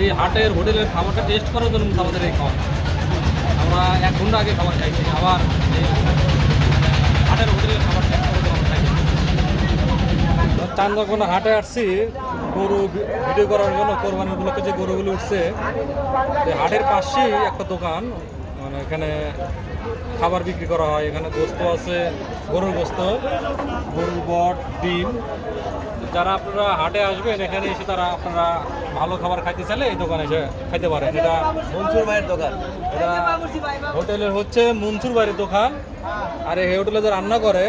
এই হাটের হোটেলের খাবারটা টেস্ট করার জন্য আমাদের এই খাওয়া আমরা এক ঘণ্টা আগে খাবার খাইছি, আবার এই হাটের হোটেলের খাবার টেস্ট করার জন্য চান্দাকোনা হাটে আসছি, গরু ভিডিও করার জন্য কোরবানির উপলক্ষে যে গরুগুলো উঠছে হাটের পাশেই একটা দোকান মানে এখানে খাবার বিক্রি করা হয়। এখানে গোস্ত আছে, গরুর গোস্ত, গরুর বট, ডিম যারা আপনারা হাটে আসবেন এখানে এসে তারা আপনারা ভালো খাবার খাইতে চাইলে এই দোকানে এসে খাইতে পারেন। এটা মনসুর ভাইয়ের দোকান। এটা হোটেলের হচ্ছে মনসুর বাড়ির দোকান। আর এই হোটেলে যে রান্না করে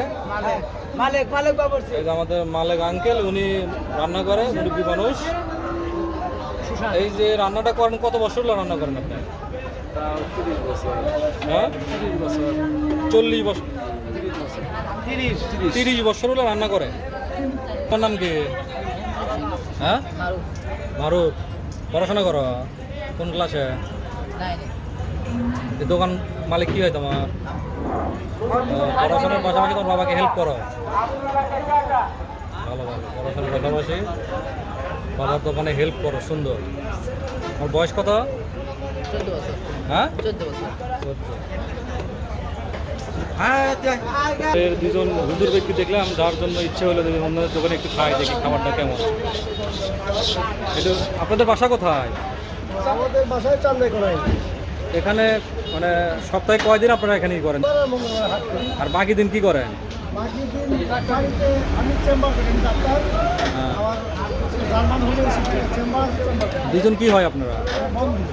মালিক মালিক আমাদের মালিক আঙ্কেল উনি রান্না করে মুরব্বী মানুষ। এই যে রান্নাটা করেন কত বছর হলো রান্না করেন আপনি? হ্যাঁ? চল্লিশ বছর। তিরিশ বছর হলো রান্না করে। তোমার নাম কি? হ্যাঁ? মারুফ। পড়াশোনা করো? কোন ক্লাসে? দোকান মালিক কি হয় তোমার? পড়াশোনার পাশাপাশি তোমার বাবাকে হেল্প করো। ভালো ভালো পড়াশোনার পাশাপাশি বাবার দোকানে হেল্প করো সুন্দর। আমার বয়স কত? হ্যাঁ? চোদ্দ। এর দুজন হুজুর ব্যক্তি দেখলাম যার জন্য ইচ্ছে হলো যে অন্যদের দোকানে একটু খাই দেখি খাবারটা কেমন। এটা আপনাদের বাসা কোথায়? আমাদের বাসায় চান্দাই করাই এখানে মানে সপ্তাহে কয়দিন আপনারা এখানেই করেন? মঙ্গলবার হাট করি আর বাকি দিন কি করেন? বাকি দিন বাড়িতে আমি চেম্বার করি ডাক্তার হ্যাঁ। আমার জার্মান হলে চেম্বার চেম্বার। দুজন কি হয় আপনারা? বন্ধু।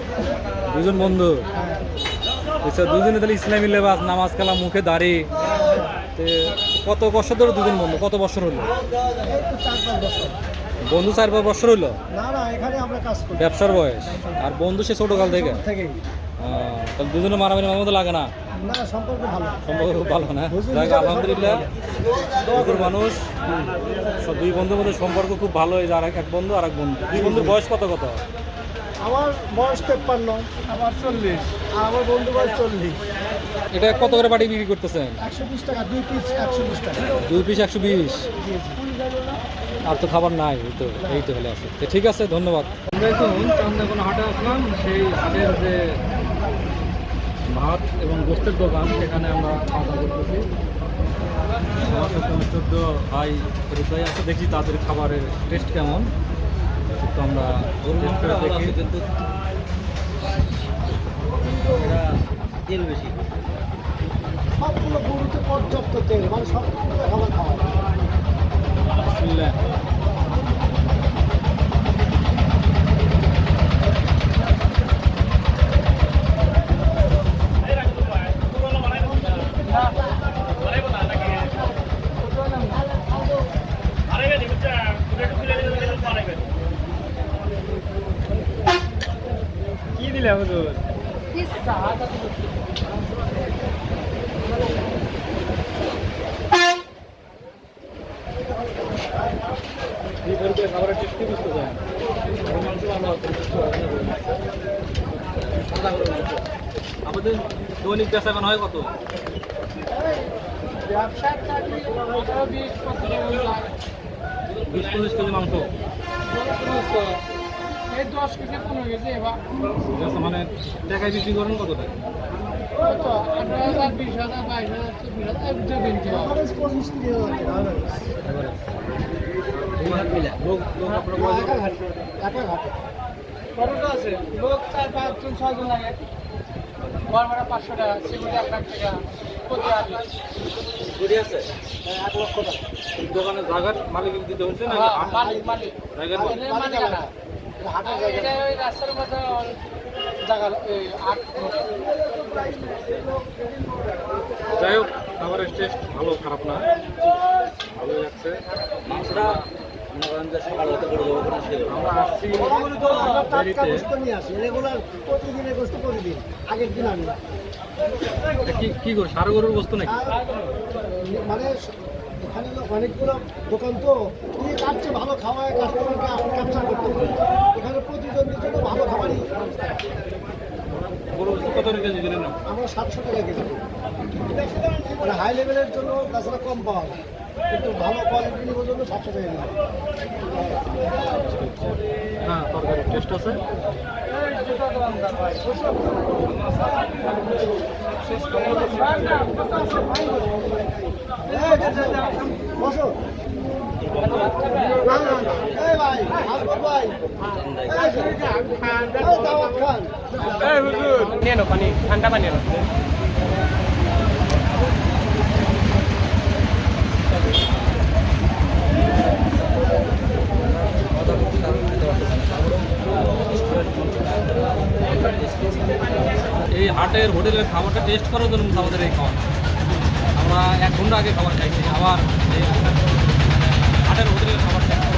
দুজন বন্ধু। হ্যাঁ আচ্ছা দুজনে তাহলে ইসলামী লেবাস নামাজ কালাম মুখে দাড়ি। তে কত বছর ধরে দুজন বন্ধু? কত বছর হলো? বন্ধু চার পাঁচ বছর হলো? করি ব্যবসার বয়স। আর বন্ধু সে ছোটকাল থেকে? তাহলে দুজনে মারামারি মাঝে মধ্যে লাগে না? সম্পর্ক ভালো। খুব ভালো না? আলহামদুলিল্লাহ। মানুষ। দুই বন্ধুর মধ্যে সম্পর্ক খুব ভালো এই আর এক এক বন্ধু আর এক বন্ধু। দুই বন্ধুর বয়স কত কত? আমার বয়স তেপ্পান্ন। আমার চল্লিশ। আর আমার বন্ধু বয়স চল্লিশ। এটা কত করে বাড়ি বিক্রি করতেছেন? একশো বিশ টাকা দুই পিস একশো বিশ টাকা। দুই পিস একশো বিশ? আর তো খাবার নাই এই তো এই তো হলে আছে। তো ঠিক আছে ধন্যবাদ। আমরা এখন চান্দাকোনা হাটে আসলাম সেই হাটের যে ভাত এবং গোস্তের দোকান সেখানে আমরা খাওয়া দাওয়া করতেছি। আমার সাথে আমার চোদ্দ ভাই ফরিদ ভাই আছে দেখি তাদের খাবারের টেস্ট কেমন। একটু আমরা দেখি। তেল বেশি সবগুলো গরুতে পর্যাপ্ত তেল মানে সবগুলো খাবার খাওয়া বিসমিল্লাহ। কি দিলে হুজুর এই গরুকে খাবারের টেস্ট বুঝতে চান ভালো আছে, বুঝতে পারছেন? সাদা গরুর মাংস। আমাদের দৈনিক বেচা কেনা হয় কত বিশ পঁচিশ কেজি মাংস এই দশ কেজি পনেরো কেজি এবার। ঠিক আছে, মানে টাকায় বিক্রি করেন কত টাকা? আছে লোক চার পাঁচজন ছয়জন লাগে। ঘর ভাড়া পাঁচশো টাকা সেগুলি এক লাখ টাকা প্রতি আগে গড়ি আছে? এক লক্ষ টাকা। দোকানের জায়গার মালিক দিতে হচ্ছে না হ্যাঁ, মালিক মালিক। যাই হোক, খাবারের টেস্ট ভালো, খারাপ না। ভালো লাগছে। মাংসটা করেন যে সকাল হতে আমরা আসছি আমরা টাটকা দেরিতে গোস্ত নিয়ে আসি রেগুলার প্রতিদিনের গোস্ত প্রতিদিন আগের দিন কি গরুর বস্তু নাকি? মানে অনেকগুলো দোকান তো কাটছে ভালো খাওয়ায় কাস্টমারকে ক্যাপচার করতে হবে। এখানে প্রতিদ্বন্দ্বীর জন্য ভালো খাবারই গরুর বস্তু কত কেজি কিনেন আমরা সাতশো টাকা কেজি মানে হাই লেভেলের জন্য তাছাড়া কম পাওয়া যায়। কিন্তু ভালো কোয়ালিটি নেওয়ার জন্য সাতশো টাকা নিলাম হ্যাঁ তরকারি টেস্ট আছে? বসো। পানি ঠান্ডা পানি এই হাটের হোটেলের খাবারটা টেস্ট করার জন্য আমাদের এই খাবার আমরা এক ঘণ্টা আগে খাবার খাইছি, আবার এই হাটের হোটেলের খাবার খাইছি